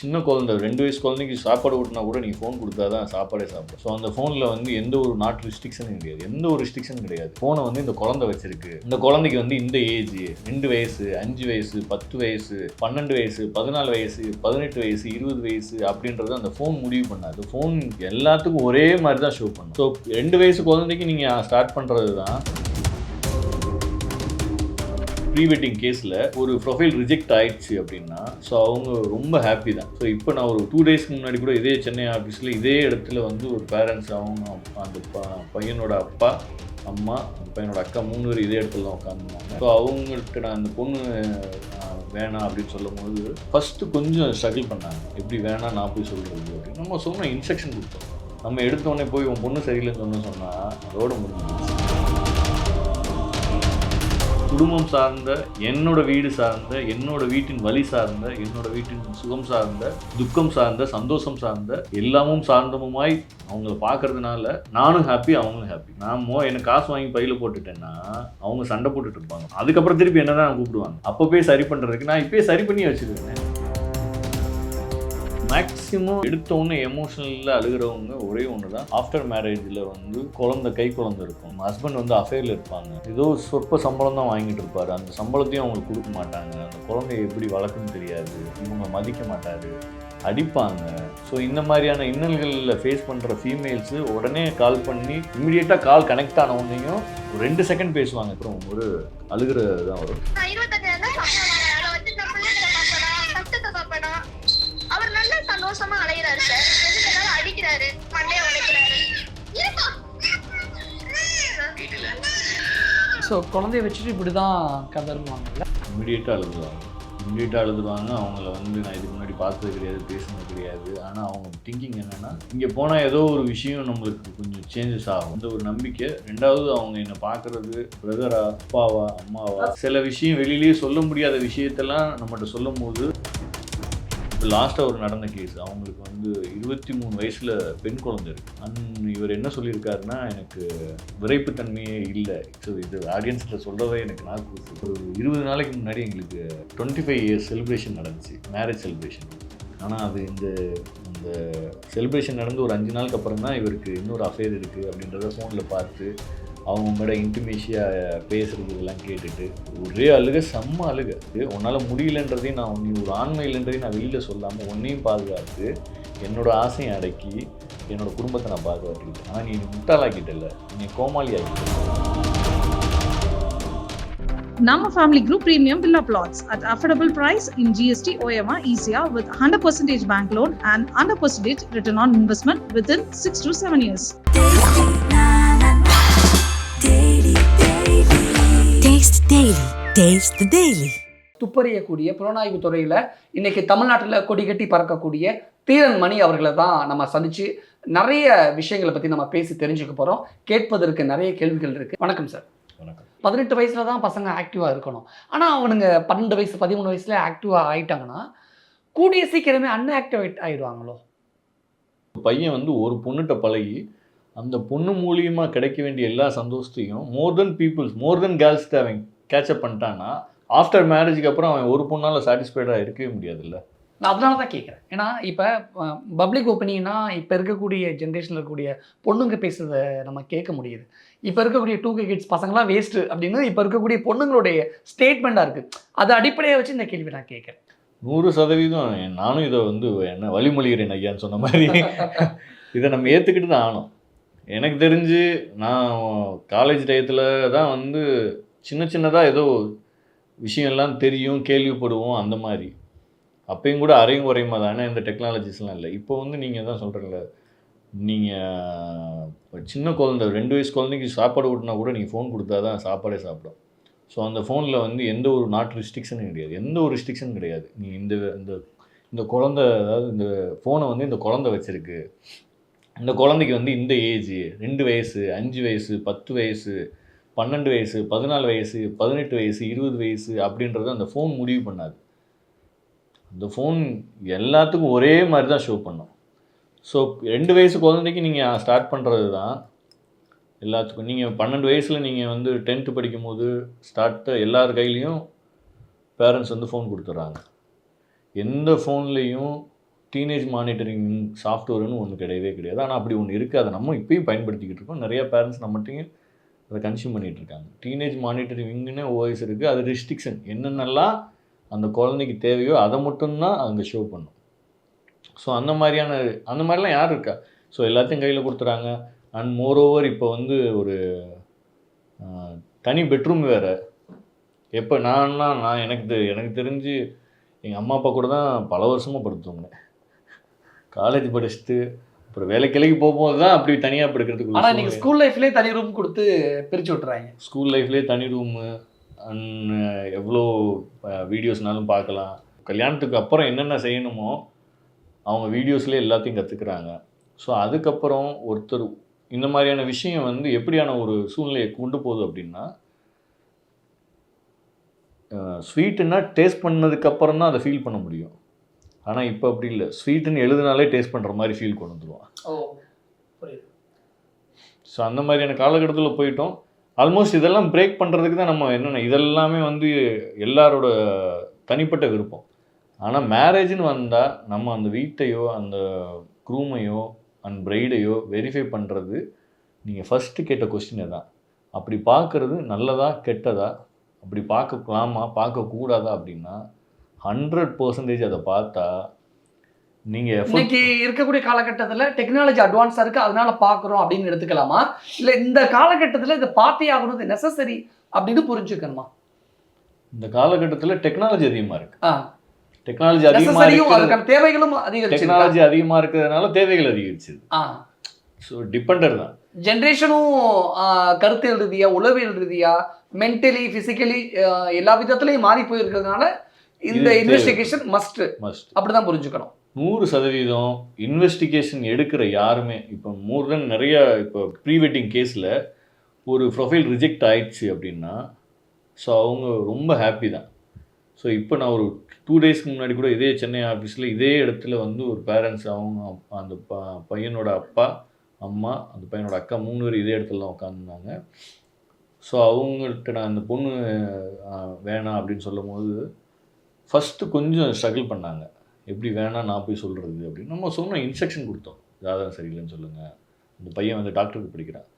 சின்ன குழந்தை ரெண்டு வயசு குழந்தைக்கு சாப்பாடு ஊட்டினா கூட நீங்கள் ஃபோன் கொடுத்தா தான் சாப்பாடே சாப்பிடும். ஸோ அந்த ஃபோனில் வந்து எந்த ஒரு நாட் ரிஸ்ட்ரிக்ஷனும் கிடையாது. எந்த ஒரு ரிஸ்ட்ரிக்ஷன் கிடையாது. ஃபோனை வந்து இந்த குழந்தை வச்சிருக்கு. இந்த குழந்தைக்கு வந்து இந்த ஏஜ் ரெண்டு வயசு அஞ்சு வயசு பத்து வயசு பன்னெண்டு வயசு பதினாலு வயசு பதினெட்டு வயசு இருபது வயசு அப்படின்றது அந்த ஃபோன் முடிவு பண்ணாது. ஃபோன் எல்லாத்துக்கும் ஒரே மாதிரி தான் ஷோ பண்ணும். ஸோ ரெண்டு வயசு குழந்தைக்கு நீங்கள் ஸ்டார்ட் பண்ணுறது தான் ப்ரீ வெட்டிங் கேஸில் ஒரு ப்ரொஃபைல் ரிஜெக்ட் ஆயிடுச்சு அப்படின்னா ஸோ அவங்க ரொம்ப ஹாப்பி தான். ஸோ இப்போ நான் ஒரு டூ டேஸ்க்கு முன்னாடி கூட இதே சென்னை ஆஃபீஸில் இதே இடத்துல வந்து ஒரு பேரண்ட்ஸ் அவங்க அந்த ப- பையனோட அப்பா அம்மா அந்த பையனோட அக்கா மூணு பேர் இதே இடத்துல தான் உட்காந்துருந்தாங்க ஸோ அவங்கள்ட்ட நான் அந்த பொண்ணு வேணாம் அப்படின்னு சொல்லும் போது ஃபஸ்ட்டு கொஞ்சம் ஸ்ட்ரகிள் பண்ணாங்க. எப்படி வேணாம் நான் போய் சொல்கிறது அப்படின்னு. நம்ம சொன்ன இன்ஸ்ட்ரக்ஷன் கொடுத்தோம். நம்ம எடுத்தோடனே போய் உன் பொண்ணு சரியில்லைன்னு சொன்னு சொன்னால் அதோட முடிஞ்சு குடும்பம் சார்ந்த என்னோட வீடு சார்ந்த என்னோட வீட்டின் வழி சார்ந்த என்னோட வீட்டின் சுகம் சார்ந்த துக்கம் சார்ந்த சந்தோஷம் சார்ந்த எல்லாமும் சார்ந்தமுமாய் அவங்கள பார்க்கறதுனால நானும் ஹாப்பி அவங்களும் ஹாப்பி நாமோ எனக்கு காசு வாங்கி பையில போட்டுட்டேன்னா அவங்க சண்டை போட்டுட்டு இருப்பாங்க. அதுக்கப்புறம் திருப்பி என்ன தான் கூப்பிடுவாங்க. அப்போ போய் சரி பண்ணுறதுக்கு நான் இப்போயே சரி பண்ணி வச்சுருவேன். மேக்ஸிமம் எடுத்த எமோஷனலில் அழுகிறவங்க ஒரே ஒன்று தான் ஆஃப்டர் மேரேஜில் வந்து குழந்தை கை குழந்தை இருக்கும். ஹஸ்பண்ட் வந்து அஃபேரில் இருப்பாங்க. ஏதோ சொற்ப சம்பளம் தான் வாங்கிட்டு இருப்பாரு. அந்த சம்பளத்தையும் அவங்களுக்கு கொடுக்க மாட்டாங்க. அந்த குழந்தைய எப்படி வளர்க்குன்னு தெரியாது. இவங்க மதிக்க மாட்டாரு. அடிப்பாங்க. ஸோ இந்த மாதிரியான இன்னல்களில் ஃபேஸ் பண்ணுற ஃபீமேல்ஸு உடனே கால் பண்ணி இம்மிடியேட்டாக கால் கனெக்ட் ஆன உடனேயும் ஒரு ரெண்டு செகண்ட் பேசுவாங்க. அப்புறம் ஒரு அழுகிறது தான் வரும் அலைகிறாரு சார். எதுக்கு எல்லாரும் அடிக்கிறாரு. மண்டைய உடைக்கிறாரு. ஸோ குழந்தைய வச்சுட்டு இப்படி தான் கதறுவாங்கல்ல இம்மிடியேட்டாக அழுதுவாங்க இம்மிடியேட்டாக அழுதுவாங்க அவங்கள வந்து நான் இதுக்கு முன்னாடி பார்த்தது கிடையாது பேசினது கிடையாது. ஆனால் அவங்க திங்கிங் என்னென்னா இங்கே போனால் ஏதோ ஒரு விஷயம் நம்மளுக்கு கொஞ்சம் சேஞ்சஸ் ஆகும். அந்த ஒரு நம்பிக்கை ரெண்டாவது அவங்க என்னை பார்க்குறது பிரதரா அப்பாவா அம்மாவா சில விஷயம் வெளியிலேயே சொல்ல முடியாத விஷயத்தெல்லாம் நம்மகிட்ட சொல்லும் போது இப்போ லாஸ்ட்டாக ஒரு நடந்த கேஸ் அவங்களுக்கு வந்து இருபத்தி மூணு வயசில் பெண் குழந்தை இருக்கு. அன் இவர் என்ன சொல்லியிருக்காருன்னா எனக்கு விரைப்புத்தன்மையே இல்லை. ஸோ இது ஆடியன்ஸில் சொல்கிறதே எனக்கு நான் ஒரு இருபது நாளைக்கு முன்னாடி எங்களுக்கு டுவெண்ட்டி ஃபைவ் இயர்ஸ் செலிப்ரேஷன் நடந்துச்சு. மேரேஜ் செலிப்ரேஷன் ஆனால் அது இந்த இந்த செலிப்ரேஷன் நடந்து ஒரு அஞ்சு நாளுக்கு அப்புறம் தான் இவருக்கு இன்னொரு அஃபேர் இருக்குது அப்படின்றத ஃபோனில் பார்த்து அவங்க மேடம் இன்டிமேஷியாக பேசுகிறதுக்கெல்லாம் கேட்டுட்டு ஒரே அழுக செம்ம அழுக. உன்னால் முடியலன்றதையும் நான் உன்னை ஒரு ஆண்மையிலன்றதையும் நான் வெளியில் சொல்லாமல் உன்னையும் பாதுகாத்து என்னோடய ஆசையை அடக்கி என்னோடய குடும்பத்தை நான் பாதுகாத்துக்கிட்டேன். ஆனால் நீ முட்டாளாக்கிட்டல நீ கோமாளி ஆக்கிட்ட நம்ம family group premium villa plots at affordable price in GST OMR ஈஸியா with hundred percentage bank loan and hundred percentage return on investment within six to seven years Taste the Daily. துப்பறியக்கூடிய புலனாய்வு துறையில் இன்னைக்கு தமிழ்நாட்டில் கொடி கட்டி பறக்கக்கூடிய தீரன் மணி அவர்களை தான் நம்ம சந்திச்சு நிறைய விஷயங்களை பற்றி நம்ம பேசி தெரிஞ்சுக்க போகிறோம் கேட்பதற்கு நிறைய கேள்விகள் இருக்குது வணக்கம் சார் வணக்கம். பதினெட்டு வயசுல தான் பசங்க ஆக்டிவாக இருக்கணும். ஆனால் அவனுங்க பன்னெண்டு வயசு பதிமூணு வயசுல ஆக்டிவாக ஆயிட்டாங்கன்னா கூடிய சீக்கிரமே அன்ஆக்டிவேட் ஆயிடுவாங்களோ? பையன் வந்து ஒரு பொண்ணுகிட்ட பழகி அந்த பொண்ணு மூலியமாக கிடைக்க வேண்டிய எல்லா சந்தோஷத்தையும் மோர் தென் பீப்புள்ஸ் மோர் தென் கேர்ள்ஸ்ட்டு அவன் கேட்சப் பண்ணிட்டான்னா ஆஃப்டர் மேரேஜுக்கு அப்புறம் அவன் ஒரு பொண்ணால் சாட்டிஸ்ஃபைடாக இருக்கவே முடியாதுல்ல? நான் அதனால தான் கேட்குறேன். ஏன்னா இப்போ பப்ளிக் ஒப்பீனியனா இப்போ இருக்கக்கூடிய ஜென்ரேஷனில் இருக்கக்கூடிய பொண்ணுங்க பேசுறத நம்ம கேட்க முடியுது. இப்போ இருக்கக்கூடிய டூ கே கிட்ஸ் பசங்களாம் வேஸ்ட்டு அப்படின்னு இப்போ இருக்கக்கூடிய பொண்ணுங்களுடைய ஸ்டேட்மெண்ட்டாக இருக்குது அதை அடிப்படையாக வச்சு இந்த கேள்வி நான் கேட்குறேன். நூறு சதவீதம் நானும் இதை வந்து என்ன வழிமொழிகிறேன் ஐயான்னு சொன்ன மாதிரி. இதை நம்ம ஏற்றுக்கிட்டு தான் ஆனோம் எனக்கு தெரிஞ்சு நான் காலேஜ் டயத்தில் தான் வந்து சின்ன சின்னதாக ஏதோ விஷயம்லாம் தெரியும் கேள்விப்படுவோம் அந்த மாதிரி. அப்பயும் கூட அரையும் குறையுமா தானே இந்த டெக்னாலஜிஸ்லாம் இல்லை. இப்போ வந்து நீங்கள் தான் சொல்கிறீங்கள நீங்கள் சின்ன குழந்தை ரெண்டு வயசு குழந்தைக்கு சாப்பாடு ஊட்டினா கூட நீங்கள் ஃபோன் கொடுத்தா தான் சாப்பாடே சாப்பிடும். ஸோ அந்த ஃபோனில் வந்து எந்த ஒரு நாட் ரிஸ்ட்ரிக்ஷனும் கிடையாது. எந்த ஒரு ரிஸ்ட்ரிக்ஷனும் கிடையாது. நீ இந்த இந்த இந்த குழந்த அதாவது இந்த ஃபோனை வந்து இந்த குழந்தை வச்சுருக்கு. இந்த குழந்தைக்கு வந்து இந்த ஏஜ் ரெண்டு வயசு அஞ்சு வயசு பத்து வயசு பன்னெண்டு வயசு பதினாலு வயசு பதினெட்டு வயசு இருபது வயசு அப்படின்றத அந்த ஃபோன் முடிவு பண்ணாது. அந்த ஃபோன் எல்லாத்துக்கும் ஒரே மாதிரி தான் ஷோ பண்ணும். ஸோ ரெண்டு வயசு குழந்தைக்கு நீங்கள் ஸ்டார்ட் பண்ணுறது தான் எல்லாத்துக்கும். நீங்கள் பன்னெண்டு வயசில் நீங்கள் வந்து டென்த்து படிக்கும்போது ஸ்டார்ட்டு எல்லார் கையிலையும் பேரண்ட்ஸ் வந்து ஃபோன் கொடுத்துட்றாங்க எந்த ஃபோன்லேயும் டீனேஜ் மானிட்டரிங் சாஃப்ட்வேர்னு ஒன்று கிடையவே கிடையாது. ஆனால் அப்படி ஒன்று இருக்குது அதை நம்ம இப்போயும் பயன்படுத்திக்கிட்டு இருக்கோம். நிறையா பேரண்ட்ஸ் நம்மகிட்டையும் அதை கன்சியூம் பண்ணிகிட்ருக்காங்க டீனேஜ் மானிட்டரிங்னு ஓஎஸ் இருக்குது அது ரெஸ்ட்ரிக்ஷன் என்னென்னலாம் அந்த குழந்தைக்கு தேவையோ அதை மட்டும்தான் அங்கே ஷோ பண்ணும். ஸோ அந்த மாதிரியான அந்த மாதிரிலாம் யார் இருக்கா? ஸோ எல்லாத்தையும் கையில் கொடுத்துறாங்க. அண்ட் மோரோவர் இப்போ வந்து ஒரு தனி பெட்ரூம் வேறு. எப்போ நான்னா நான் எனக்கு தெ- எனக்கு தெரிஞ்சு எங்கள் அம்மா அப்பா கூட தான் பல வருஷமாக படுத்துவங்க காலேஜ் படிச்சுட்டு அப்புறம் வேலைக்கிளைக்கு போகும்போது தான் அப்படி தனியாக படுக்கிறதுக்கு நீங்க ஸ்கூல் லைஃப்லயே தனி ரூம் கொடுத்து பிரிச்சு விட்டுறாங்க. ஸ்கூல் லைஃப்லேயே தனி ரூமு அண்ட் எவ்வளோ வீடியோஸ்னாலும் பார்க்கலாம். கல்யாணத்துக்கு அப்புறம் என்னென்ன செய்யணுமோ அவங்க வீடியோஸ்லேயே எல்லாத்தையும் கற்றுக்குறாங்க ஸோ அதுக்கப்புறம் ஒருத்தர் இந்த மாதிரியான விஷயம் வந்து எப்படியான ஒரு சூழ்நிலையை கொண்டு போகுது அப்படின்னா ஸ்வீட்டுன்னா டேஸ்ட் பண்ணதுக்கப்புறம் தான் அதை ஃபீல் பண்ண முடியும். ஆனால் இப்போ அப்படி இல்லை. ஸ்வீட்டுன்னு எழுதுனாலே டேஸ்ட் பண்ணுற மாதிரி ஃபீல் கொண்டு வந்துடுவான் ஸோ அந்த மாதிரியான காலகட்டத்தில் போயிட்டோம். ஆல்மோஸ்ட் இதெல்லாம் பிரேக் பண்ணுறதுக்கு தான் நம்ம என்னென்ன இதெல்லாமே வந்து எல்லாரோட தனிப்பட்ட விருப்பம். ஆனால் மேரேஜ்னு வந்தால் நம்ம அந்த வீட்டையோ அந்த குரூமையோ அண்ட் பிரைடையோ வெரிஃபை பண்ணுறது நீங்கள் ஃபஸ்ட்டு கேட்ட கொஸ்டினே தான். அப்படி பார்க்குறது நல்லதா கெட்டதா? அப்படி பார்க்கலாமா பார்க்கக்கூடாதா அப்படின்னா ஹண்ட்ரட் பர்சன்டேஜ் அதை பார்த்தா நீங்கள் இன்னைக்கு இருக்கக்கூடிய காலகட்டத்துல டெக்னாலஜி அட்வான்ஸா இருக்கு அதனால பாக்குறோம் அப்படின்னு எடுத்துக்கலாமா? இல்ல இந்த காலகட்டத்துல இதை பார்த்தே ஆகணும் நெசசரி அப்படின்னு புரிஞ்சுக்கணுமா? இந்த காலகட்டத்தில் டெக்னாலஜி அதிகமாக இருக்குது ஆ. டெக்னாலஜி அதிகமாக அதுக்கான தேவைகளும் அதிகரிச்சு டெக்னாலஜி அதிகமாக இருக்கிறதுனால தேவைகள் அதிகரிச்சுது ஆ. ஸோ டிபெண்டர் தான். ஜென்ரேஷனும் கருத்தியல் ரீதியா உளவியல் ரீதியா மென்டலி பிசிக்கலி எல்லா விதத்துலயும் மாறி போயிருக்கிறதுனால இந்த. இன்வெஸ்டிகேஷன் மஸ்ட் மஸ்ட் அப்படிதான் புரிஞ்சுக்கணும். நூறு சதவீதம் இன்வெஸ்டிகேஷன் எடுக்கிற யாருமே இப்போ மோர் தென் நிறைய இப்போ ப்ரீ வெட்டிங் கேஸில் ஒரு ப்ரொஃபைல் ரிஜெக்ட் ஆயிடுச்சு அப்படின்னா ஸோ அவங்க ரொம்ப ஹாப்பி தான். ஸோ இப்போ நான் ஒரு டூ டேஸ்க்கு முன்னாடி கூட இதே சென்னை ஆஃபீஸில் இதே இடத்துல வந்து ஒரு பேரண்ட்ஸ் அவங்க அந்த ப பையனோட அப்பா அம்மா அந்த பையனோட அக்கா மூணு பேர் இதே இடத்துல தான் உட்காந்துருந்தாங்க ஸோ அவங்கள்ட்ட நான் அந்த பொண்ணு வேணாம் அப்படின்னு சொல்லும் போது ஃபஸ்ட்டு கொஞ்சம் ஸ்ட்ரகிள் பண்ணாங்க. எப்படி வேணாம் நான் போய் சொல்கிறது அப்படின்னு. நம்ம சொன்னோம் இன்ஸ்ட்ரக்ஷன் கொடுத்தோம். ஜாதகம் சரியில்லைன்னு சொல்லுங்கள் இந்த பையன் வந்து டாக்டருக்கு படிக்கிறான்.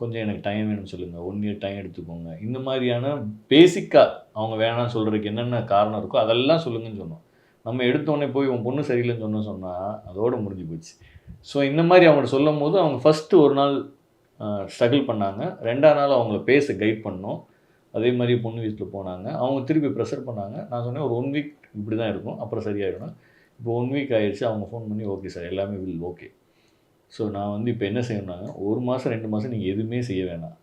கொஞ்சம் எனக்கு டைம் வேணும்னு சொல்லுங்கள் ஒன் இயர் டைம் எடுத்துக்கோங்க. இந்த மாதிரியான பேசிக்காக அவங்க வேணாம்னு சொல்கிறதுக்கு என்னென்ன காரணம் இருக்கோ அதெல்லாம் சொல்லுங்கன்னு சொன்னோம். நம்ம எடுத்தோடனே போய் உன் பொண்ணு சரியில்லைன்னு சொன்னோம் சொன்னால் அதோட முடிஞ்சு போச்சு. ஸோ இந்த மாதிரி அவங்க சொல்லும் போது அவங்க ஃபஸ்ட்டு ஒரு நாள் ஸ்ட்ரகிள் பண்ணாங்க. ரெண்டாவது நாள் அவங்கள பேச கைட் பண்ணோம். அதே மாதிரி பொண்ணு வீட்டில் போனாங்க. அவங்க திருப்பி ப்ரெஷர் பண்ணாங்க. நான் சொன்னேன் ஒரு ஒன் வீக் இப்படி தான் இருக்கும் அப்புறம் சரியாயிடும் இப்போ ஒன் வீக் ஆயிடுச்சு. அவங்க ஃபோன் பண்ணி ஓகே சார் எல்லாமே வில் ஓகே ஸோ நான் வந்து இப்போ என்ன செய்யணும்னாங்க ஒரு மாதம் ரெண்டு மாதம் நீங்கள் எதுவுமே செய்ய வேணாம்.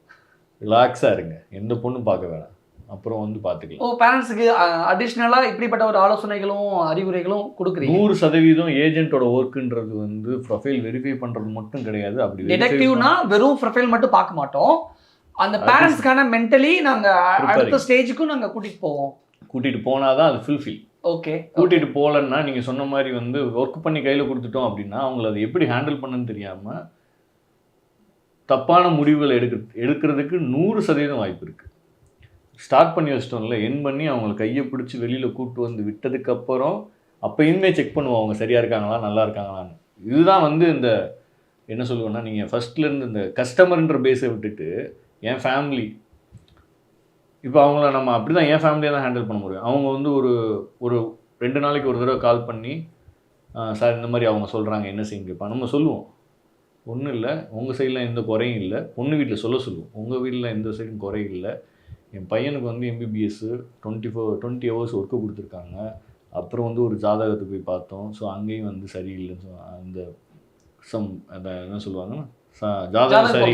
ரிலாக்ஸாக இருங்க. எந்த பொண்ணும் பார்க்க வேணாம். அப்புறம் வந்து பார்த்துக்கலாம் ஓ பேரண்ட்ஸுக்கு அடிஷ்னலா இப்படிப்பட்ட ஒரு ஆலோசனைகளும் அறிவுரைகளும் கொடுக்குறீங்க? நூறு சதவீதம் ஏஜென்ட்டோட ஒர்க்குன்றது வந்து ப்ரொஃபைல் வெரிஃபை பண்ணுறது மட்டும் கிடையாது. அப்படி டிடெக்டிவ்னா வெறும் ப்ரொஃபைல் மட்டும் பார்க்க மாட்டோம். அந்த பேரண்ட்ஸ்க்கான மென்டலி நாங்க அடுத்த. ஸ்டேஜுக்கும் நாங்க கூட்டிட்டு போவோம். கூட்டிகிட்டு போனால் தான் அது ஃபுல்ஃபில் ஓகே கூட்டிகிட்டு போகலன்னா நீங்கள் சொன்ன மாதிரி வந்து ஒர்க் பண்ணி கையில் கொடுத்துட்டோம் அப்படின்னா அவங்கள அதை எப்படி ஹேண்டில் பண்ணுன்னு தெரியாமல் தப்பான முடிவுகளை எடுக்க எடுக்கிறதுக்கு நூறு சதவீதம் வாய்ப்பு இருக்குது ஸ்டார்ட் பண்ணி வச்சிட்டோம்ல என் பண்ணி அவங்கள கையை பிடிச்சி வெளியில் கூட்டு வந்து விட்டதுக்கப்புறம் அப்பயுமே செக் பண்ணுவோம் அவங்க சரியாக இருக்காங்களா நல்லா இருக்காங்களான்னு. இதுதான் வந்து இந்த என்ன சொல்லுவேன்னா நீங்கள் ஃபஸ்ட்லேருந்து இந்த கஸ்டமர்ன்ற பேஸை விட்டுட்டு என் ஃபேமிலி இப்போ அவங்கள நம்ம அப்படி தான் என் ஃபேமிலியாக தான் ஹேண்டில் பண்ண முடியும். அவங்க வந்து ஒரு ஒரு ரெண்டு நாளைக்கு ஒரு தடவை கால் பண்ணி சார் இந்த மாதிரி அவங்க சொல்கிறாங்க என்ன செய்யுங்கப்பா நம்ம சொல்லுவோம். ஒன்றும் இல்லை. உங்கள் சைடில் எந்த குறையும் இல்லை. பொண்ணு வீட்டில் சொல்ல சொல்லுவோம். உங்கள் வீட்டில் எந்த சைடும் குறை இல்லை. என் பையனுக்கு வந்து MBBS twenty four twenty hours work கொடுத்துருக்காங்க. அப்புறம் வந்து ஒரு ஜாதகத்தை போய் பார்த்தோம். ஸோ அங்கேயும் வந்து சரியில்லைன்னு சொ- அந்த சம் அந்த என்ன சொல்லுவாங்கன்னா ஜாதகம் ஜாதக சரி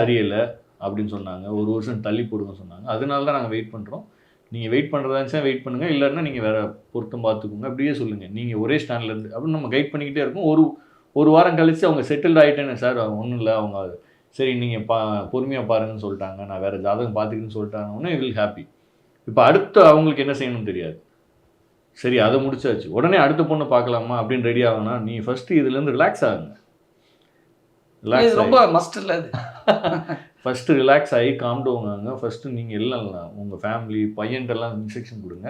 சரியில்லை. அப்படின்னு சொன்னாங்க. ஒரு வருஷம் தள்ளி போடுவோம் சொன்னாங்க. அதனால தான் நாங்கள் வெயிட் பண்ணுறோம் நீங்கள் வெயிட் பண்ணுறதா இருந்துச்சா வெயிட் பண்ணுங்கள் இல்லைன்னா நீங்கள் வேறு பொருத்தம் பார்த்துக்கோங்க. அப்படியே சொல்லுங்கள் நீங்கள் ஒரே ஸ்டாண்ட்லேருந்து அப்படின்னு நம்ம கைட் பண்ணிக்கிட்டே இருக்கோம். ஒரு ஒரு வாரம் கழித்து அவங்க செட்டில்ட் ஆகிட்டேன்னு சார் ஒன்றும் இல்லை. அவங்க சரி நீங்கள் பா பொறுமையாக பாருங்கன்னு சொல்லிட்டாங்க. நான் வேறு ஜாதகம் பார்த்துக்கின்னு சொல்லிட்டாங்க. வில் ஹாப்பி இப்போ அடுத்து அவங்களுக்கு என்ன செய்யணும்னு தெரியாது. சரி அதை முடிச்சாச்சு. உடனே அடுத்த பொண்ணை பார்க்கலாமா அப்படின்னு ரெடி ஆகுனா நீ ஃபஸ்ட்டு இதுலேருந்து ரிலாக்ஸ் ஆகுங்க. ரிலாக்ஸ் ரொம்ப மஸ்ட் இல்ல இது ஃபஸ்ட்டு ரிலாக்ஸ் ஆகி காம் டவுன் ஆகுங்க ஃபஸ்ட்டு நீங்கள் எல்லாம் உங்கள் ஃபேமிலி பையன்ட்டெல்லாம் இன்ஸ்ட்ரக்ஷன் கொடுங்க.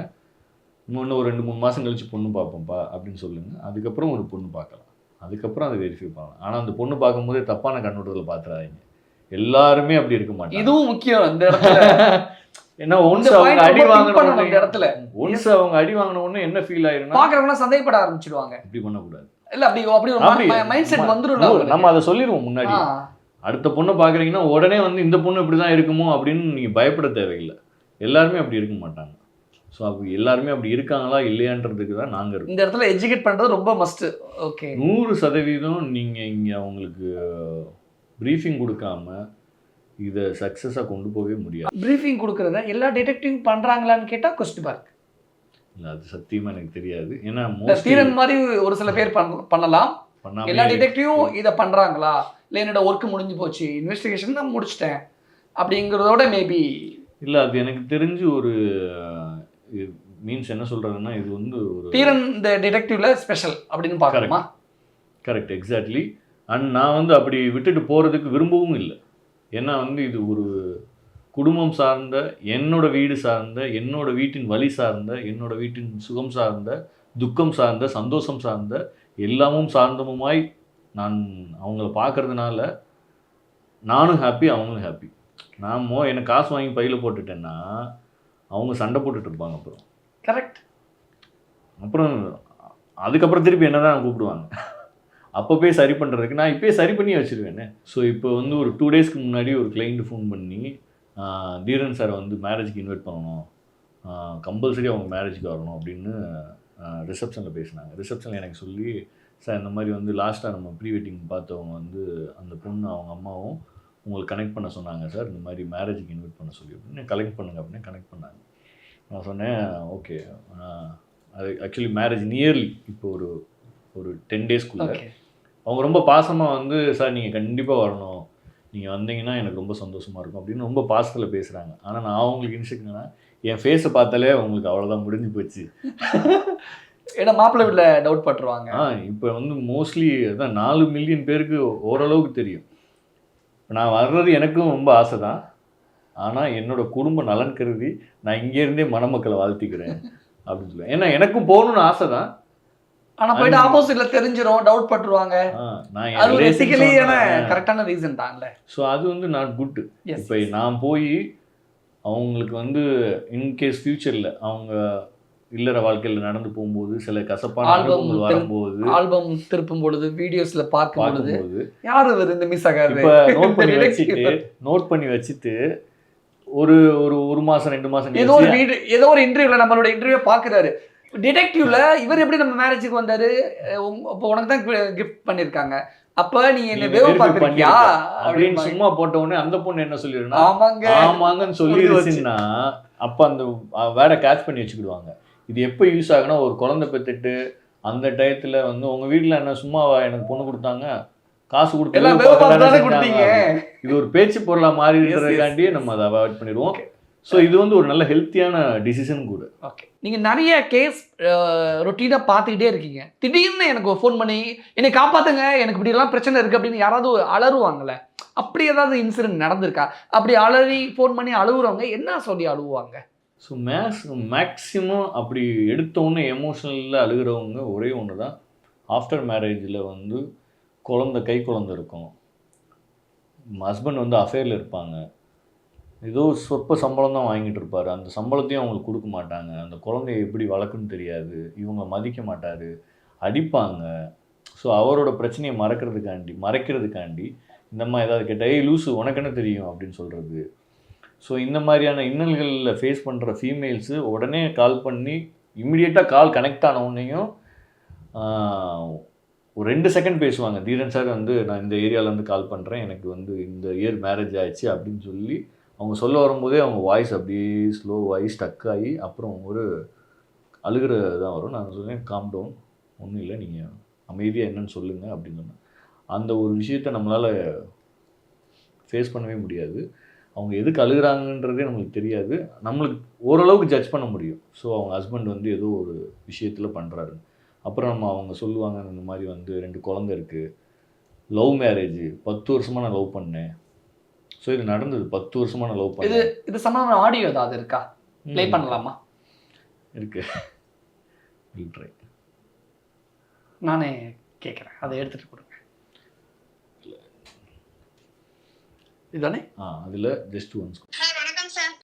இன்னொன்று ஒரு ரெண்டு மூணு மாதம் கழிச்சு பொண்ணு பார்ப்போம்ப்பா அப்படின்னு சொல்லுங்கள் அதுக்கப்புறம் ஒரு பொண்ணு பார்க்கலாம். அதுக்கப்புறம் அதை வெரிஃபை பண்ணலாம். ஆனால் அந்த பொண்ணு பார்க்கும்போதே தப்பான கண்ணோட்டத்தில் பார்த்துறாதீங்க எல்லாருமே அப்படி இருக்க மாட்டாங்க. இதுவும் முக்கியம் இந்த இடத்துல. ஏன்னா ஒன்ஸ் அவங்க அடி வாங்கின இடத்துல. ஒன்ஸ் அவங்க அடி வாங்கின உடனே என்ன ஃபீல் ஆயிரும்னா பாக்குறவங்க சந்தேகப்பட ஆரம்பிச்சிடுவாங்க. இப்படி பண்ணக்கூடாது. இல்ல அப்படி அப்படி ஒரு மைண்ட் செட் வந்துரும் நம்ம- அதை சொல்லிடுவோம் முன்னாடி. அடுத்த பொண்ணை பார்க்குறீங்கன்னா உடனே வந்து இந்த பொண்ணு இப்படி தான் இருக்குமோ அப்படின்னு நீங்கள் பயப்பட தேவையில்லை. எல்லாருமே அப்படி இருக்க மாட்டாங்க. ஸோ அப்படி எல்லாருமே அப்படி இருக்காங்களா இல்லையான்றதுக்கு தான் நாங்கள் இருக்கோம். இந்த இடத்துல எஜுகேட் பண்றது ரொம்ப மஸ்ட் ஓகே நூறு சதவீதம் நீங்கள் இங்கே அவங்களுக்கு ப்ரீஃபிங் கொடுக்காம இதை சக்ஸஸாக கொண்டு போகவே முடியாது. பிரீஃபிங் கொடுக்கறத எல்லா டிடெக்டிவ் பண்றாங்களான்னு கேட்டா கொஸ்டின் மார்க் இல்லை அது சத்தியமாக எனக்கு தெரியாது. ஏன்னா தீரன் மாதிரி ஒரு சில பேர் பண்ண- பண்ணலாம். எல்லா டிடெக்டிவும் இதை பண்றாங்களா? இல்லை என்னோட ஒர்க் முடிஞ்சு போச்சு இன்வெஸ்டிகேஷன் நான் முடிச்சிட்டேன். அப்படிங்கிறதோட மேபி இல்லை அது எனக்கு தெரிஞ்சு ஒரு மீன்ஸ் என்ன சொல்கிறதுன்னா இது வந்து ஒரு தீரன் இந்த டிடெக்டிவ்ல ஸ்பெஷல் அப்படின்னு பார்க்கணுமா? கரெக்ட் எக்ஸாக்ட்லி அண்ட் நான் வந்து அப்படி விட்டுட்டு போகிறதுக்கு விரும்பவும் இல்லை. ஏன்னா வந்து இது ஒரு குடும்பம் சார்ந்த என்னோட வீடு சார்ந்த என்னோட வீட்டின் வழி சார்ந்த என்னோட வீட்டின் சுகம் சார்ந்த துக்கம் சார்ந்த சந்தோஷம் சார்ந்த எல்லாமும் சார்ந்தமுமாய் நான் அவங்கள பார்க்கறதுனால நானும் ஹாப்பி அவங்களும் ஹாப்பி நான் மோ எனக்கு காசு வாங்கி பையில் போட்டுட்டேன்னா அவங்க சண்டை போட்டுட்டு இருப்பாங்க அப்புறம். கரெக்ட் அப்புறம் அதுக்கப்புறம் திருப்பி என்ன தான் கூப்பிடுவாங்க. அப்போ போய் சரி பண்ணுறதுக்கு நான் இப்போயே சரி பண்ணி வச்சுருவேனே. ஸோ இப்போ வந்து ஒரு டூ டேஸ்க்கு முன்னாடி ஒரு கிளைண்ட் ஃபோன் பண்ணி தீரன் சாரை வந்து மேரேஜ்க்கு இன்வைட் பண்ணணும். கம்பல்சரி அவங்க மேரேஜ்க்கு வரணும் அப்படின்னு ரிசப்ஷனில் பேசினாங்க. ரிசப்ஷனில் எனக்கு சொல்லி சார் இந்த மாதிரி வந்து லாஸ்ட்டாக நம்ம ப்ரீ வெட்டிங் பார்த்தவங்க வந்து அந்த பொண்ணு அவங்க அம்மாவும் உங்களுக்கு கனெக்ட் பண்ண சொன்னாங்க சார் இந்த மாதிரி மேரேஜுக்கு இன்வைட் பண்ண சொல்லி அப்படின்னு கலெக்ட் பண்ணுங்க அப்படின்னு கனெக்ட் பண்ணாங்க. நான் சொன்னேன் ஓகே அது ஆக்சுவலி மேரேஜ் நியர்லி இப்போ ஒரு ஒரு டென் டேஸ்க்குள்ள அவங்க ரொம்ப பாசமாக வந்து சார் நீங்கள் கண்டிப்பாக வரணும். நீங்கள் வந்தீங்கன்னா எனக்கு ரொம்ப சந்தோஷமாக இருக்கும் அப்படின்னு ரொம்ப பாசத்தில் பேசுகிறாங்க ஆனால் நான் அவங்களுக்கு இன்ஸ்ட்ரக்ஷன்னா என் ஃபேஸை பார்த்தாலே அவங்களுக்கு அவ்வளோதான் முடிஞ்சு போச்சு. ஏன்னா மாப்பிள்ளை வீட்டில் டவுட் பட்டுருவாங்க. ஆ இப்போ வந்து மோஸ்ட்லி அதான் நாலு மில்லியன் பேருக்கு ஓரளவுக்கு தெரியும். இப்ப நான் வர்றது எனக்கும் ரொம்ப ஆசை தான் ஆனால் என்னோட குடும்ப நலன் கருதி நான் இங்கேருந்தே மணமக்களை வாழ்த்திக்கிறேன் அப்படின்னு சொல்லுவேன். ஏன்னா எனக்கும் போகணும்னு ஆசை தான் ஆனா போயிட்டு ஆப்போசிட்ல தெரிஞ்சிரும் டவுட் பட்டுருவாங்க. அது எத்திக்கலியான கரெக்டான ரீசன் தான்ல. ஸோ அது வந்து நாட் குட் இப்போ நான் போய் அவங்களுக்கு வந்து இன்கேஸ் ஃப்யூச்சரில் அவங்க இல்லற வாழ்க்கையில் நடந்து போகும்போது சில கசப்பான திரு- வரும்போது ஆல்பம் திருப்பும் பொழுது வீடியோஸ்ல பார்க்கும் பொழுது பார்க்கும்போது யாரு இவர் இந்த மிஸ் ஆகாது? இப்போ நோட் பண்ணி வச்சுட்டு. நோட் பண்ணி வச்சுட்டு ஒரு ஒரு ஒரு மாசம் ரெண்டு மாசம் ஏதோ ஒரு வீடு ஏதோ ஒரு இன்டர்வியூல நம்மளோட இன்டர்வியூ பாக்குறாரு டிடெக்டிவ்ல இவர் எப்படி நம்ம மேரேஜுக்கு வந்தாரு? அப்போ உனக்கு தான் கிஃப்ட் பண்ணிருக்காங்க. அப்ப நீ என்ன வேவ் பாத்திருக்கியா. அப்படின்னு சும்மா போட்ட உடனே அந்த பொண்ணு என்ன சொல்லிடுனா ஆமாங்க. ஆமாங்கன்னு சொல்லிடுச்சுன்னா அப்ப அந்த வேற கேட்ச் பண்ணி வச்சுக்கிடுவாங்க. இது எப்போ யூஸ் ஆகுனா ஒரு குழந்தை பெத்துட்டு அந்த டயத்துல வந்து உங்க வீட்ல என்ன சும்மாவா எனக்கு பொண்ணு கொடுத்தாங்க. காசு கொடுத்து கொடுத்தீங்க. இது ஒரு பேச்சு பொருளா மாறிடுறதுக்காண்டியே நம்ம அதை அவாய்ட் பண்ணிடுவோம். ஸோ இது வந்து ஒரு நல்ல ஹெல்த்தியான டிசிஷன் கூட. ஓகே நீங்க நிறைய கேஸ் ரொட்டீனா பார்த்துக்கிட்டே இருக்கீங்க. திடீர்னு எனக்கு ஃபோன் பண்ணி என்னை காப்பாத்துங்க எனக்கு இப்படி எல்லாம் பிரச்சனை இருக்கு அப்படின்னு யாராவது அலறுவாங்கல்ல? அப்படி ஏதாவது இன்சிடென்ட் நடந்திருக்கா? அப்படி அலறி ஃபோன் பண்ணி அழுகுறவங்க என்ன சொல்லி அழுவாங்க ஸோ மேக்ஸ் மேக்ஸிமம் அப்படி எடுத்தோன்னே எமோஷனலில் அழுகிறவங்க ஒரே ஒன்று தான். ஆஃப்டர் மேரேஜில் வந்து குழந்த கை குழந்த இருக்கும். ஹஸ்பண்ட் வந்து அஃபேரில் இருப்பாங்க. ஏதோ சொற்ப சம்பளம் தான் வாங்கிட்டு இருப்பார். அந்த சம்பளத்தையும் அவங்களுக்கு கொடுக்க மாட்டாங்க. அந்த குழந்தைய எப்படி வளர்க்குன்னு தெரியாது. இவங்க மதிக்க மாட்டார். அடிப்பாங்க. ஸோ அவரோட பிரச்சனையை மறக்கிறதுக்காண்டி மறைக்கிறதுக்காண்டி இந்த மாதிரி ஏதாவது கேட்டால் ஏய் லூஸு உனக்கு என்ன தெரியும்? அப்படின்னு சொல்கிறது ஸோ இந்த மாதிரியான இன்னல்களில் ஃபேஸ் பண்ணுற ஃபீமேல்ஸு உடனே கால் பண்ணி இம்மிடியேட்டாக கால் கனெக்ட் ஆன உடனேயும் ஒரு ரெண்டு செகண்ட் பேசுவாங்க. தீரன் சார் வந்து நான் இந்த ஏரியாவிலேருந்து கால் பண்ணுறேன் எனக்கு வந்து இந்த இயர் மேரேஜ் ஆயிடுச்சு அப்படின்னு சொல்லி அவங்க சொல்ல வரும்போதே அவங்க வாய்ஸ் அப்படியே ஸ்லோ ஸ்டக் ஆகி அப்புறம் ஒரு அழுகிற தான் வரும். நான் சொன்னேன் காம் டவுன் ஒன்றும் இல்லை. நீங்கள் அமைதியாக என்னன்னு சொல்லுங்கள் அப்படின்னு சொன்னேன். அந்த ஒரு விஷயத்தை நம்மளால் ஃபேஸ் பண்ணவே முடியாது. அவங்க எதுக்கு அழுகுறாங்கன்றதே நம்மளுக்கு தெரியாது. நம்மளுக்கு ஓரளவுக்கு ஜட்ஜ் பண்ண முடியும். ஸோ அவங்க ஹஸ்பண்ட் வந்து ஏதோ ஒரு விஷயத்தில் பண்ணுறாரு அப்புறம் நம்ம அவங்க சொல்லுவாங்க இந்த மாதிரி வந்து ரெண்டு குழந்தை இருக்குது லவ் மேரேஜ் பத்து வருஷமாக நான் லவ் பண்ணேன். ஸோ இது நடந்தது. பத்து வருஷமாக நான் லவ் இது இது சம்பந்தமான ஆடியோ ஏதாவது இருக்கா? ப்ளே பண்ணலாமா? இருக்கு. நானே கேட்குறேன் அதை எடுத்துகிட்டு கொடுங்க. இதுதானே ஆ அதில் ஜஸ்ட் ஒன்ஸ் சார் வணக்கம் சார்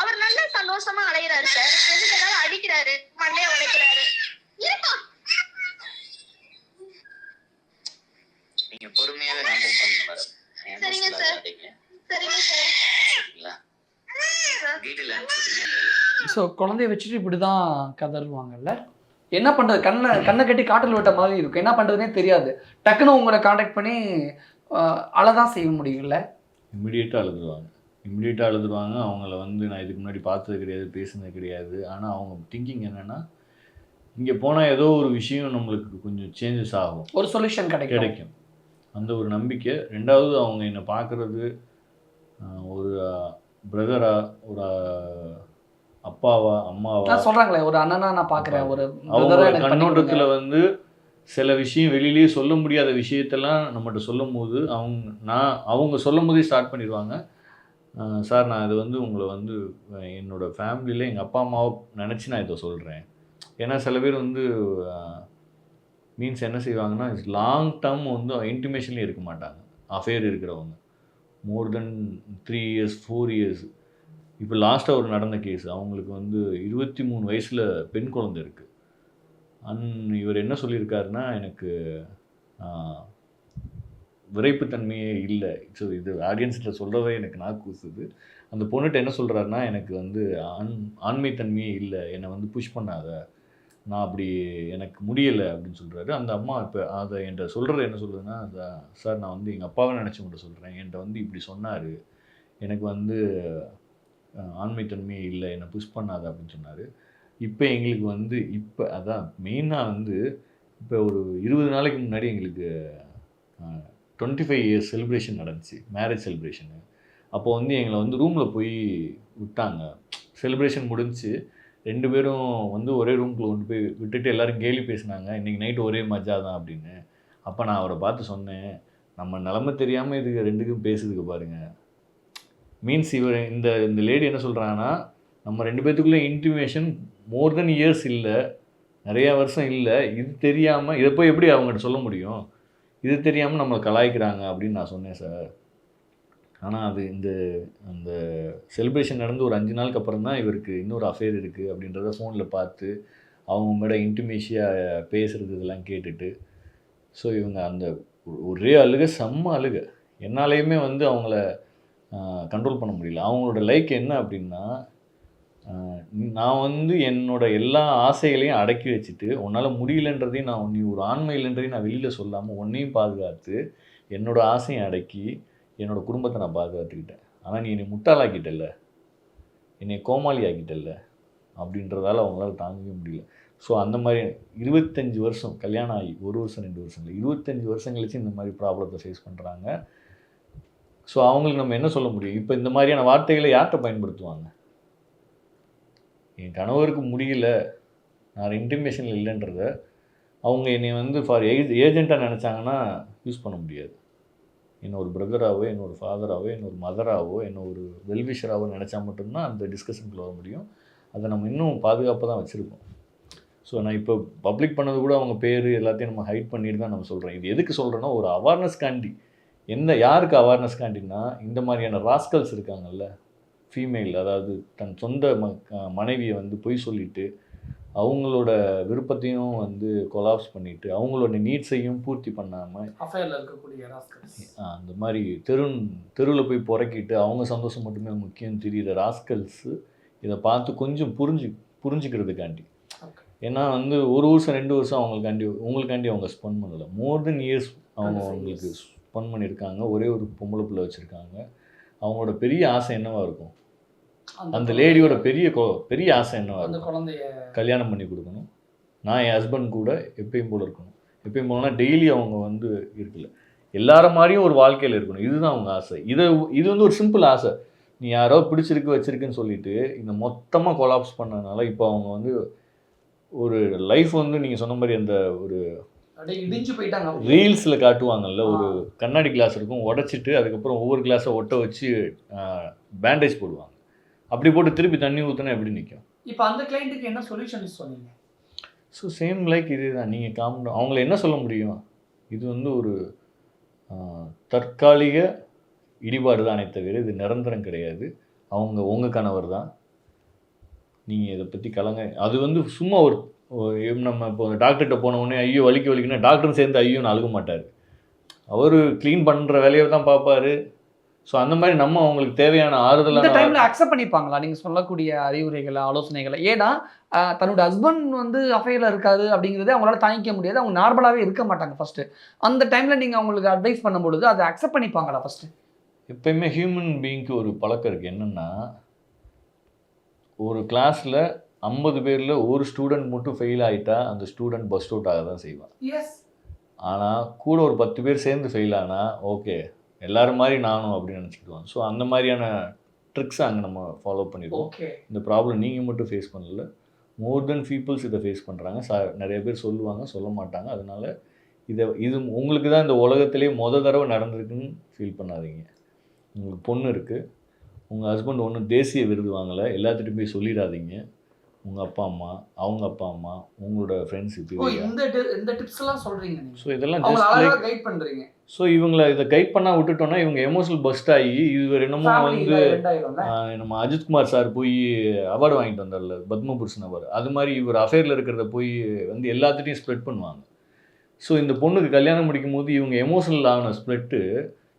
அவர் நல்ல சந்தோஷமா அலையிறாரு சார் அடிக்கிறாரு மண்டைய உடைக்கிறாரு. இருப்பா நீங்க பொறுமையாவே ஹேண்டில் பண்ணுங்க மேடம் சரிங்க சார். சரிங்க சார் ஸோ குழந்தைய வச்சுட்டு இப்படி தான் கதறுவாங்கல்ல? என்ன பண்ணுறது கண்ணை கண்ணை கட்டி காட்டில் விட்ட மாதிரி இருக்கும். என்ன பண்ணுறதுனே தெரியாது. டக்குன்னு உங்களை காண்டாக்ட் பண்ணி அழதான் செய்ய முடியும்ல? இம்மிடியேட்டாக அழுதுருவாங்க. இம்மிடியேட்டாக அழுதுருவாங்க. அவங்கள வந்து நான் இதுக்கு முன்னாடி பார்த்தது கிடையாது பேசுனது கிடையாது. ஆனால் அவங்க திங்கிங் என்னென்னா இங்கே போனால் ஏதோ ஒரு விஷயம் நம்மளுக்கு கொஞ்சம் சேஞ்சஸ் ஆகும். ஒரு சொல்யூஷன் கிடைக்கும். கிடைக்கும். அந்த ஒரு நம்பிக்கை. ரெண்டாவது அவங்க என்னை பார்க்குறது ஒரு பிரதரா ஒரு அப்பாவா அம்மாவா? சொல்கிறாங்களே ஒரு அண்ணனா நான் பார்க்குறேன் ஒரு பண்ணி கண்ணோட்டத்தில். வந்து சில விஷயம் வெளியிலேயே சொல்ல முடியாத விஷயத்தெல்லாம் நம்மகிட்ட சொல்லும் போது அவங்க நான் அவங்க சொல்லும் போதே ஸ்டார்ட் பண்ணிடுவாங்க. சார் நான் இது வந்து உங்களை வந்து அஹ் என்னோட ஃபேமிலியில் எங்கள் அப்பா அம்மாவை நினச்சி நான் இதை சொல்கிறேன் ஏன்னா சில பேர் வந்து மீன்ஸ் என்ன செய்வாங்கன்னா லாங் டேர்ம் வந்து இன்டிமேஷன்லேயும் இருக்க மாட்டாங்க. அஃபேர் இருக்கிறவங்க. More then three years four years இப்போ லாஸ்ட்டாக ஒரு நடந்த கேஸ் அவங்களுக்கு வந்து இருபத்தி மூணு வயசில் பெண் குழந்தை இருக்குது அன் இவர் என்ன சொல்லியிருக்காருன்னா எனக்கு விரைப்புத்தன்மையே இல்லை. ஸோ இது ஆடியன்ஸில் சொல்கிறதே எனக்கு நான் கூசுது அந்த பொண்ணுகிட்ட என்ன சொல்கிறாருன்னா எனக்கு வந்து ஆண் ஆண்மைத்தன்மையே இல்லை. என்னை வந்து புஷ் பண்ணாத. நான் அப்படி எனக்கு முடியலை அப்படின்னு சொல்கிறாரு அந்த அம்மா இப்போ அதை என்கிட்ட சொல்கிறது என்ன சொல்லுதுன்னா சார் நான் வந்து எங்கள் அப்பாவை நினச்சி உங்கள்கிட்ட சொல்கிறேன் என்கிட்ட வந்து இப்படி சொன்னார். எனக்கு வந்து ஆண்மைத்தன்மையே இல்லை. என்னை புஷ் பண்ணாத அப்படின்னு சொன்னார். இப்போ எங்களுக்கு வந்து இப்போ அதான் மெயினாக வந்து இப்போ ஒரு இருபது நாளைக்கு முன்னாடி எங்களுக்கு டுவெண்ட்டி ஃபைவ் இயர்ஸ் செலிப்ரேஷன் நடந்துச்சு. மேரேஜ் செலிப்ரேஷனு அப்போ வந்து எங்களை வந்து ரூமில் போய் விட்டாங்க. செலிப்ரேஷன் முடிஞ்சுச்சு. ரெண்டு பேரும் வந்து ஒரே ரூம்குள்ளே கொண்டு போய் விட்டுட்டு எல்லாரும் கேலி பேசினாங்க. இன்றைக்கி நைட்டு ஒரே மஜா தான் அப்படின்னு. அப்போ நான் அவரை பார்த்து சொன்னேன் நம்ம நிலமை தெரியாமல் இதுக்கு ரெண்டுக்கும் பேசுதுக்கு பாருங்கள் மீன்ஸ் இவர் இந்த இந்த லேடி என்ன சொல்கிறாங்கன்னா நம்ம ரெண்டு பேர்த்துக்குள்ளே இன்டிமேஷன் மோர் தென் இயர்ஸ் இல்லை. நிறையா வருஷம் இல்லை. இது தெரியாமல் இதை போய் எப்படி அவங்ககிட்ட சொல்ல முடியும்? இது தெரியாமல் நம்மளை கலாய்க்கிறாங்க அப்படின்னு நான் சொன்னேன் சார் ஆனால் அது இந்த அந்த செலிப்ரேஷன் நடந்து ஒரு அஞ்சு நாளுக்கு அப்புறம் தான் இவருக்கு இன்னொரு அஃபேர் இருக்குது அப்படின்றத ஃபோனில் பார்த்து அவங்க மேட இன்டிமேஷியாக பேசுகிறது இதெல்லாம் கேட்டுட்டு ஸோ இவங்க அந்த ஒரே அழுக செம்ம அழுக. என்னாலேயுமே வந்து அவங்கள கண்ட்ரோல் பண்ண முடியல. அவங்களோட லைக் என்ன அப்படின்னா நான் வந்து என்னோட எல்லா ஆசைகளையும் அடக்கி வச்சுட்டு உன்னால் முடியலன்றதையும் நான் நீ ஒரு ஆண்மை இல்லைன்றதையும் நான் வெளியில் சொல்லாமல் உன்னையும் பாதுகாத்து என்னோட ஆசையும் அடக்கி என்னோடய குடும்பத்தை நான் பாதுகாத்துக்கிட்டேன். ஆனால் நீ என்னை முட்டாளாக்கிட்டல்ல. என்னை கோமாளி ஆக்கிட்டல்ல அப்படின்றதால அவங்களால தாங்கவே முடியல. ஸோ அந்த மாதிரி இருபத்தஞ்சி வருஷம் கல்யாணம் ஆகி ஒரு வருஷம் ரெண்டு வருஷம் இல்லை இருபத்தஞ்சி வருஷம் கழிச்சு இந்த மாதிரி ப்ராப்ளத்தை ஃபேஸ் பண்ணுறாங்க ஸோ அவங்களுக்கு நம்ம என்ன சொல்ல முடியும்? இப்போ இந்த மாதிரியான வார்த்தைகளை யார்கிட்ட பயன்படுத்துவாங்க? என் கணவருக்கு முடியல. நான் இன்டிமேஷனில் இல்லைன்றத அவங்க என்னை வந்து ஃபார் ஏஜ் ஏஜெண்ட்டாக நினச்சாங்கன்னா யூஸ் பண்ண முடியாது. என்ன ஒரு பிரதராகவோ என்ன ஒரு ஃபாதராகவோ என்ன ஒரு மதராகவோ என்ன ஒரு வெல்விஷராகவோ நினச்சா மட்டும்தான் அந்த டிஸ்கஷனுக்குள்ள வர முடியும். அதை நம்ம இன்னும் பாதுகாப்பாக தான் வச்சுருக்கோம். ஸோ நான் இப்போ பப்ளிக் பண்ணது கூட அவங்க பேர் எல்லாத்தையும் நம்ம ஹைட் பண்ணிட்டு தான் நம்ம சொல்கிறோம் இது எதுக்கு சொல்கிறேன்னா ஒரு அவேர்னஸ்காண்டி எந்த யாருக்கு அவேர்னஸ்காண்டின்னா இந்த மாதிரியான ராஸ்கல்ஸ் இருக்காங்கல்ல ஃபீமேல் அதாவது தன் சொந்த ம மனைவியை வந்து பொய் சொல்லிவிட்டு அவங்களோட விருப்பத்தையும் வந்து கொலாப்ஸ் பண்ணிட்டு அவங்களோட நீட்ஸையும் பூர்த்தி பண்ணாமல் இருக்கக்கூடிய அந்த மாதிரி தெரு தெருவில் போய் புறக்கிட்டு அவங்க சந்தோஷம் மட்டுமே முக்கியம் தெரியுற ராஸ்கல்ஸு இதை பார்த்து கொஞ்சம் புரிஞ்சு புரிஞ்சுக்கிறதுக்காண்டி. ஏன்னா வந்து ஒரு வருஷம் ரெண்டு வருஷம் அவங்களுக்காண்டி உங்களுக்காண்டி அவங்க ஸ்பெண்ட் பண்ணலை. மோர் தென் இயர்ஸ் அவங்க 25 அவங்களுக்கு ஸ்பெண்ட் பண்ணியிருக்காங்க. ஒரே ஒரு பொம்பளை பிள்ளை வச்சுருக்காங்க. அவங்களோட பெரிய ஆசை என்னவா இருக்கும்? அந்த லேடியோட பெரிய பெரிய ஆசை என்னவா அந்த குழந்தைய கல்யாணம் பண்ணி கொடுக்கணும். நான் என் ஹஸ்பண்ட் கூட எப்பயும் போல இருக்கணும். எப்பயும் போலனா டெய்லி அவங்க வந்து இருக்குல்ல. எல்லார மாதிரியும் ஒரு வாழ்க்கையில் இருக்கணும். இதுதான் அவங்க ஆசை. இதை இது வந்து ஒரு சிம்பிள் ஆசை. நீ யாரோ பிடிச்சிருக்கு வச்சிருக்குன்னு சொல்லிட்டு இந்த மொத்தமாக கொலாப்ஸ் பண்ணனால இப்போ அவங்க வந்து ஒரு லைஃப் வந்து நீங்கள் சொன்ன மாதிரி அந்த ஒரு இடிஞ்சு போயிட்டாங்க. ரீல்ஸில் காட்டுவாங்கல்ல ஒரு கண்ணாடி கிளாஸ் இருக்கும். உடைச்சிட்டு அதுக்கப்புறம் ஒவ்வொரு கிளாஸை ஒட்ட வச்சு பேண்டேஜ் போடுவாங்க. அப்படி போட்டு திருப்பி தண்ணி ஊற்றினா எப்படி நிற்கும் இப்போ அந்த கிளைண்ட்டுக்கு என்ன சொல்யூஷன் சொன்னீங்க? ஸோ சேம் லைக் இதே தான் நீங்கள் காம் அவங்கள என்ன சொல்ல முடியும்? இது வந்து ஒரு தற்காலிக இடிபாடு தானே தவிர இது நிரந்தரம் கிடையாது. அவங்க உங்கள் கணவர் தான் நீங்கள் இதை பற்றி கலங்க. அது வந்து சும்மா ஒரு நம்ம இப்போ டாக்டர்கிட்ட போன உடனே ஐயோ வலிக்கு வலிக்குன்னா டாக்டரும் சேர்ந்து ஐயோன்னு அழுக மாட்டார். அவர் க்ளீன் பண்ணுற வேலையை தான் பார்ப்பாரு ஸோ அந்த மாதிரி நம்ம அவங்களுக்கு தேவையான இந்த ஆறுதலான டைம்ல அக்செப்ட் பண்ணிப்பாங்களா? நீங்க சொல்லக்கூடிய அறிவுரைகளை ஆலோசனைகளை. ஏன்னா தன்னோட ஹஸ்பண்ட் வந்து அஃபையர்ல இருக்காரு அப்படிங்கிறதே அவங்களால தாங்கிக்க முடியாது. அவங்க நார்மலாவே இருக்க மாட்டாங்க ஃபர்ஸ்ட் அந்த டைம்ல நீங்க அவங்களுக்கு அட்வைஸ் பண்ணும்பொழுது அதை அக்செப்ட் பண்ணிப்பாங்களா ஃபர்ஸ்ட் எப்பயுமே ஹியூமன் பீயிங்க்கு ஒரு பழக்கம் இருக்குது என்னென்னா ஒரு கிளாஸில் ஐம்பது பேரில் ஒரு ஸ்டூடெண்ட் மட்டும் ஃபெயில் ஆகிட்டா அந்த ஸ்டூடெண்ட் பஸ்ட் அவுட் ஆக தான் செய்வான். எஸ் ஆனால் கூட ஒரு பத்து பேர் சேர்ந்து ஃபெயில் ஆனால் ஓகே எல்லாரும் மாதிரி நானும் அப்படின்னு நினச்சிக்கிடுவான் ஸோ அந்த மாதிரியான ட்ரிக்ஸை அங்கே நம்ம ஃபாலோ பண்ணிடுவோம். இந்த ப்ராப்ளம் நீங்கள் மட்டும் ஃபேஸ் பண்ணல. மோர் தென் பீப்புள்ஸ் இதை ஃபேஸ் பண்ணுறாங்க ச நிறைய பேர் சொல்லுவாங்க சொல்ல மாட்டாங்க. அதனால இதை இது உங்களுக்கு தான் இந்த உலகத்திலே முத தடவை நடந்திருக்குன்னு ஃபீல் பண்ணாதீங்க. உங்களுக்கு பொண்ணு இருக்குது உங்கள் ஹஸ்பண்ட் ஒன்றும் தேசிய விருது வாங்கலை. எல்லாத்துட்டும் போய் சொல்லிடாதீங்க. உங்கள் அப்பா அம்மா அவங்க அப்பா அம்மா உங்களோட ஃப்ரெண்ட்ஸ் இப்போ இந்த ti- இந்த டிப்ஸ் எல்லாம் சொல்றீங்க நீங்க. ஸோ இதெல்லாம் ஜஸ்ட் கைட் பண்றீங்க. ஸோ இவங்களை இதை கைட் பண்ணா விட்டுட்டோம்னா இவங்க எமோஷனல் பஸ்ட் ஆகி இது என்னமோ வந்து நம்ம அஜித்குமார் சார் போய் அவார்டு வாங்கிட்டு வந்தார்ல பத்மபூஷன் அவார்டு அது மாதிரி இவர் அஃபேரில் இருக்கிறத போய் வந்து எல்லாத்துட்டையும் ஸ்ப்ரெட் பண்ணுவாங்க. ஸோ இந்த பொண்ணுக்கு கல்யாணம் முடிக்கும் போது இவங்க எமோஷனல் ஆன ஸ்ப்ரெட்டு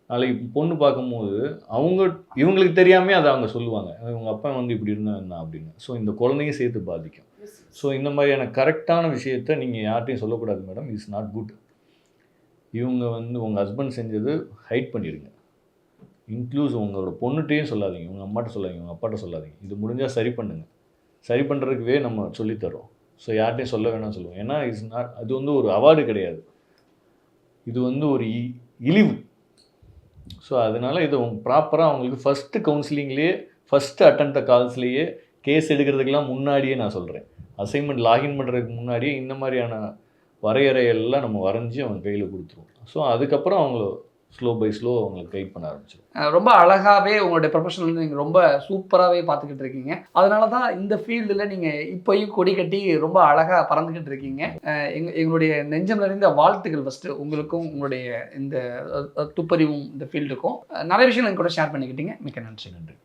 நாளைக்கு பொண்ணு பார்க்கும்போது அவங்க இவங்களுக்கு தெரியாமே அதை அவங்க சொல்லுவாங்க. இவங்க அப்பா வந்து இப்படி இருந்தா என்ன அப்படின்னு. ஸோ இந்த குழந்தையும் சேர்த்து பாதிக்கும். ஸோ இந்த மாதிரியான கரெக்டான விஷயத்த நீங்கள் யார்ட்டையும் சொல்லக்கூடாது மேடம் இட்ஸ் நாட் குட் இவங்க வந்து உங்கள் ஹஸ்பண்ட் செஞ்சது ஹைட் பண்ணிடுங்க. இன்க்ளூஸ் உங்களோட பொண்ணுகிட்டையும் சொல்லாதீங்க. உங்கள் அம்மாட்ட சொல்லாதீங்க. உங்கள் அப்பாட்ட சொல்லாதீங்க. இது முடிஞ்சால் சரி பண்ணுங்கள் சரி பண்ணுறதுக்குவே நம்ம சொல்லித்தரோம். ஸோ யார்ட்டையும் சொல்ல வேணாம்னு சொல்லுவோம். ஏன்னா இட்ஸ் நாட் அது வந்து ஒரு அவார்டு கிடையாது. இது வந்து ஒரு இ- இழிவு. ஸோ அதனால் இது ப்ராப்பராக அவங்களுக்கு ஃபஸ்ட்டு கவுன்சிலிங்லேயே ஃபஸ்ட்டு அட்டன் கால்ஸ்லேயே கேஸ் எடுக்கிறதுக்கெல்லாம் முன்னாடியே நான் சொல்கிறேன் அசைன்மெண்ட் லாகின் பண்ணுறதுக்கு முன்னாடியே இந்த மாதிரியான வரையறையெல்லாம் நம்ம வரைஞ்சி அவங்க கையில் கொடுத்துருவோம். ஸோ அதுக்கப்புறம் அவங்கள ஸ்லோ பை ஸ்லோ அவங்களுக்கு கைட் பண்ண ஆரம்பிச்சிடும் ரொம்ப அழகாவே உங்களுடைய ப்ரொஃபஷனல் நீங்கள் ரொம்ப சூப்பராகவே பார்த்துக்கிட்டு இருக்கீங்க. அதனால தான் இந்த ஃபீல்டில் நீங்கள் இப்போயும் கொடி கட்டி ரொம்ப அழகாக பறந்துக்கிட்டு இருக்கீங்க. எங்க எங்களுடைய நெஞ்சம் நிறைந்த வாழ்த்துக்கள் ஃபஸ்ட்டு உங்களுக்கும் உங்களுடைய இந்த துப்பறிவும் இந்த ஃபீல்டுக்கும் நிறைய விஷயங்கள் எங்க கூட ஷேர் பண்ணிக்கிட்டீங்க. மிக்க நன்றி. நன்றி.